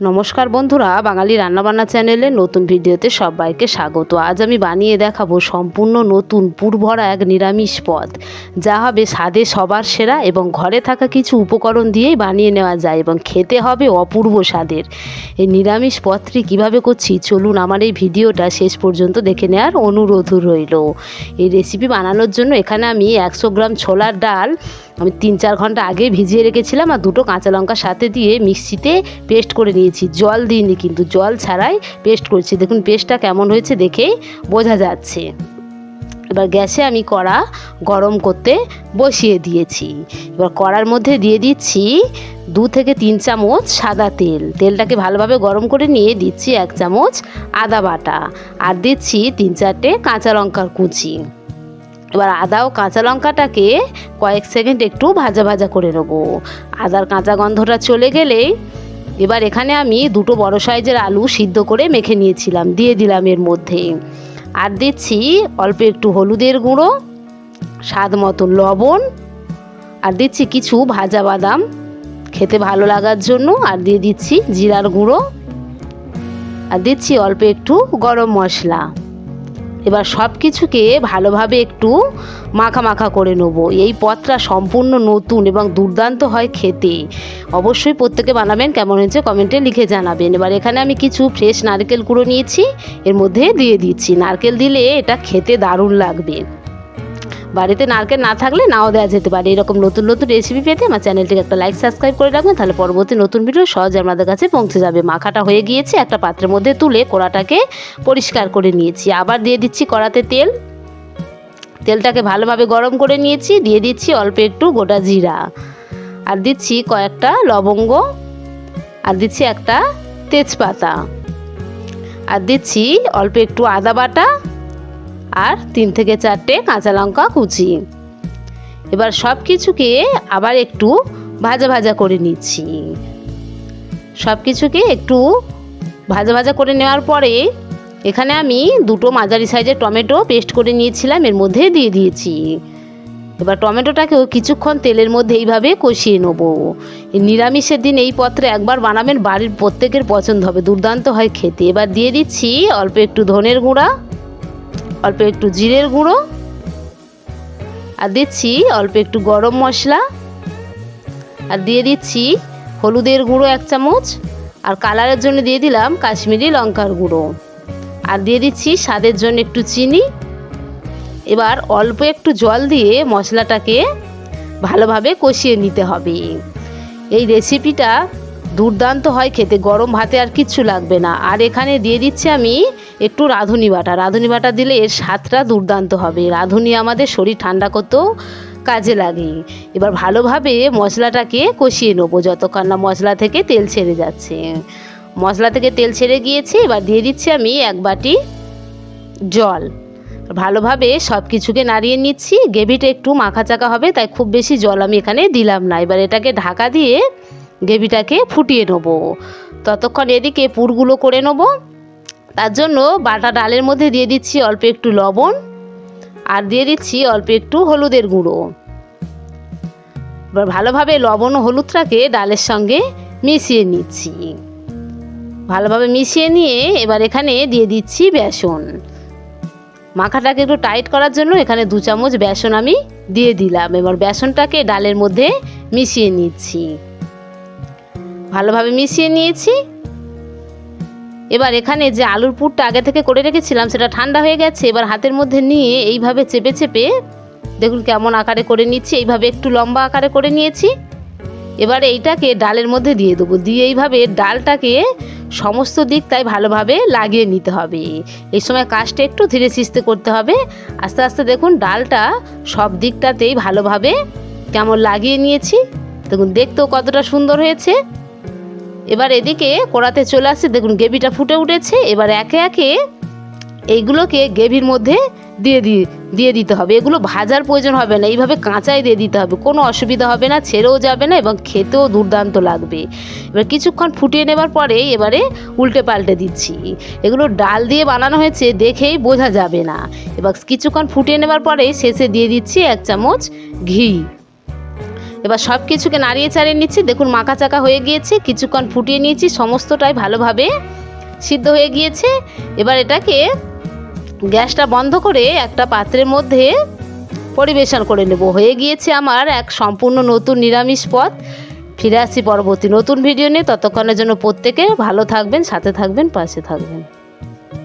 নমস্কার বন্ধুরা, বাঙালি রান্নাবান্না চ্যানেলে নতুন ভিডিওতে সবাইকে স্বাগত। আজ আমি বানিয়ে দেখাবো সম্পূর্ণ নতুন পুরভরা এক নিরামিষ পদ। যা হবে স্বাদে সবার সেরা এবং ঘরে থাকা কিছু উপকরণ দিয়েই বানিয়ে নেওয়া যায় এবং খেতে হবে অপূর্ব স্বাদের। এই নিরামিষ পদটি কীভাবে করছি, চলুন আমার এই ভিডিওটা শেষ পর্যন্ত দেখে নেওয়ার অনুরোধ রইল। এই রেসিপি বানানোর জন্য এখানে আমি একশো গ্রাম ছোলার ডাল আমি তিন চার ঘণ্টা আগে ভিজিয়ে রেখেছিলাম আর দুটো কাঁচা লঙ্কা সাথে দিয়ে মিক্সিতে পেস্ট করে নিয়েছি। জল দিইনি কিন্তু, জল ছাড়াই পেস্ট করছি। দেখুন পেস্টটা কেমন হয়েছে দেখেই বোঝা যাচ্ছে। এবার গ্যাসে আমি কড়া গরম করতে বসিয়ে দিয়েছি। এবার কড়ার মধ্যে দিয়ে দিচ্ছি দু থেকে তিন চামচ সাদা তেল। তেলটাকে ভালোভাবে গরম করে নিয়ে দিচ্ছি এক চামচ আদা বাটা। আর দিচ্ছি তিন চারটে কাঁচা লঙ্কার কুচি। এবার আদা ও কাঁচা লঙ্কাটাকে কয়েক সেকেন্ড একটু ভাজা ভাজা করে নেব। আদার কাঁচা গন্ধটা চলে গেলেই এবার এখানে আমি দুটো বড় সাইজের আলু সিদ্ধ করে মেখে নিয়েছিলাম, দিয়ে দিলাম এর মধ্যে। আর দিচ্ছি অল্প একটু হলুদের গুঁড়ো, স্বাদ মতো লবণ, আর দিচ্ছি কিছু ভাজা বাদাম। খেতে ভালো লাগার জন্য আর দিয়ে দিচ্ছি জিরার গুঁড়ো। আর দিচ্ছি অল্প একটু গরম মশলা। এবার সব কিছুকে ভালোভাবে একটু মাখা মাখা করে নেব। এই পথটা সম্পূর্ণ নতুন এবং দুর্দান্ত হয় খেতে। অবশ্যই প্রত্যেকে বানাবেন, কেমন হয়েছে কমেন্টে লিখে জানাবেন। এবার এখানে আমি কিছু ফ্রেশ নারকেল কুড়ো নিয়েছি, এর মধ্যে দিয়ে দিচ্ছি। নারকেল দিলে এটা খেতে দারুণ লাগবে। বাড়িতে নারকেল না থাকলে নাও দেওয়া যেতে পারে। এরকম নতুন নতুন রেসিপি পেতে আমার চ্যানেলটিকে একটা লাইক সাবস্ক্রাইব করে রাখবেন, তাহলে পরবর্তী নতুন ভিডিও সহজে আপনাদের কাছে পৌঁছে যাবে। মাখাটা হয়ে গিয়েছে, একটা পাত্রের মধ্যে তুলে কড়াটাকে পরিষ্কার করে নিয়েছি। আবার দিয়ে দিচ্ছি কড়াতে তেল। তেলটাকে ভালোভাবে গরম করে নিয়েছি, দিয়ে দিচ্ছি অল্প একটু গোটা জিরা। আর দিচ্ছি কয়েকটা লবঙ্গ, আর দিচ্ছি একটা তেজপাতা। আর দিচ্ছি অল্প একটু আদা বাটা আর তিন থেকে চারটে কাঁচা লঙ্কা কুচি। এবার সব কিছুকে আবার একটু ভাজা ভাজা করে নিচ্ছি। সব কিছুকে একটু ভাজা ভাজা করে নেওয়ার পরে এখানে আমি দুটো মাঝারি সাইজের টমেটো পেস্ট করে নিয়েছিলাম, এর মধ্যে দিয়ে দিয়েছি। এবার টমেটোটাকেও কিছুক্ষণ তেলের মধ্যে এইভাবে কষিয়ে নেব। নিরামিষের দিন এই পত্রে একবার বানাবেন, বাড়ির প্রত্যেকের পছন্দ হবে, দুর্দান্ত হয় খেতে। এবার দিয়ে দিচ্ছি অল্প একটু ধনের গুঁড়া অল্প একটু জিরের গুঁড়ো আর দিচ্ছি অল্প একটু গরম মশলা। আর দিয়ে দিচ্ছি হলুদের গুঁড়ো এক চামচ আর কালারের জন্য দিয়ে দিলাম কাশ্মীরি লঙ্কার গুঁড়ো। আর দিয়ে দিচ্ছি স্বাদের জন্য একটু চিনি। এবার অল্প একটু জল দিয়ে মশলাটাকে ভালোভাবে কষিয়ে নিতে হবে। এই রেসিপিটা দুর্দান্ত হয় খেতে, গরম ভাতে আর কিচ্ছু লাগবে না। আর এখানে দিয়ে দিচ্ছি আমি একটু রাঁধুনি বাটা। রাঁধুনি বাটা দিলে এর স্বাদটা দুর্দান্ত হবে। রাঁধুনি আমাদের শরীর ঠান্ডা করতেও কাজে লাগে। এবার ভালোভাবে মশলাটাকে কষিয়ে নেব, যতক্ষণ না মশলা থেকে তেল ছেড়ে যাচ্ছে। মশলা থেকে তেল ছেড়ে গিয়েছে, এবার দিয়ে দিচ্ছি আমি এক বাটি জল। ভালোভাবে সব কিছুকে নাড়িয়ে নিচ্ছি। গ্রেভিটা একটু মাখা চাকা হবে, তাই খুব বেশি জল আমি এখানে দিলাম না। এবার এটাকে ঢাকা দিয়ে গ্রেভিটাকে ফুটিয়ে নেব। ততক্ষণ এদিকে পুরগুলো করে নেব। তার জন্য বাটা ডালের মধ্যে দিয়ে দিচ্ছি অল্প একটু লবণ আর দিয়ে দিচ্ছি অল্প একটু হলুদের গুঁড়ো। এবার ভালোভাবে লবণ ও হলুদটাকে ডালের সঙ্গে মিশিয়ে নিচ্ছি। ভালোভাবে মিশিয়ে নিয়ে এবার এখানে দিয়ে দিচ্ছি বেসন। মাখাটাকে একটু টাইট করার জন্য এখানে দু চামচ বেসন আমি দিয়ে দিলাম। এবার বেসনটাকে ডালের মধ্যে মিশিয়ে নিচ্ছি। ভালোভাবে মিশিয়ে নিয়েছি। এবার এখানে যে আলুর পুরটা আগে থেকে করে রেখেছিলাম, সেটা ঠান্ডা হয়ে গেছে। এবার হাতের মধ্যে নিয়ে এইভাবে চেপে চেপে, দেখুন কেমন আকারে করে নিচ্ছি। এইভাবে একটু লম্বা আকারে করে নিয়েছি। এবার এইটাকে ডালের মধ্যে দিয়ে দেবো। দিয়ে এইভাবে ডালটাকে সমস্ত দিক তাই ভালোভাবে লাগিয়ে নিতে হবে। এই সময় কাজটা একটু ধীরে সিস্তে করতে হবে। আস্তে আস্তে দেখুন ডালটা সব দিকটাতেই ভালোভাবে কেমন লাগিয়ে নিয়েছি। দেখুন, দেখতেও কতটা সুন্দর হয়েছে। এবার এদিকে কড়াতে চলে আসছে, দেখুন, গ্রেভিটা ফুটে উঠেছে। এবার একে একে এইগুলোকে গ্রেভির মধ্যে দিয়ে দিয়ে দিয়ে দিতে হবে। এগুলো ভাজার প্রয়োজন হবে না, এইভাবে কাঁচাই দিয়ে দিতে হবে। কোনো অসুবিধা হবে না, ছেড়েও যাবে না এবং খেতেও দুর্দান্ত লাগবে। এবার কিছুক্ষণ ফুটিয়ে নেবার পরে এবারে উল্টে পাল্টে দিচ্ছি। এগুলো ডাল দিয়ে বানানো হয়েছে, দেখেই বোঝা যাবে না। এবার কিছুক্ষণ ফুটিয়ে নেবার পরে শেষে দিয়ে দিচ্ছি এক চামচ ঘি। এবার সব কিছুকে নাড়িয়ে চাড়িয়ে নিচ্ছি। দেখুন মাখা চাকা হয়ে গিয়েছে, কিছুক্ষণ ফুটিয়ে নিয়েছি, সমস্তটাই ভালোভাবে সিদ্ধ হয়ে গিয়েছে। এবার এটাকে গ্যাসটা বন্ধ করে একটা পাত্রের মধ্যে পরিবেশন করে নেব। হয়ে গিয়েছে আমার এক সম্পূর্ণ নতুন নিরামিষ পথ ফিরে আসছি পরবর্তী নতুন ভিডিও নিয়ে। ততক্ষণের জন্য প্রত্যেকে ভালো থাকবেন, সাথে থাকবেন, পাশে থাকবেন।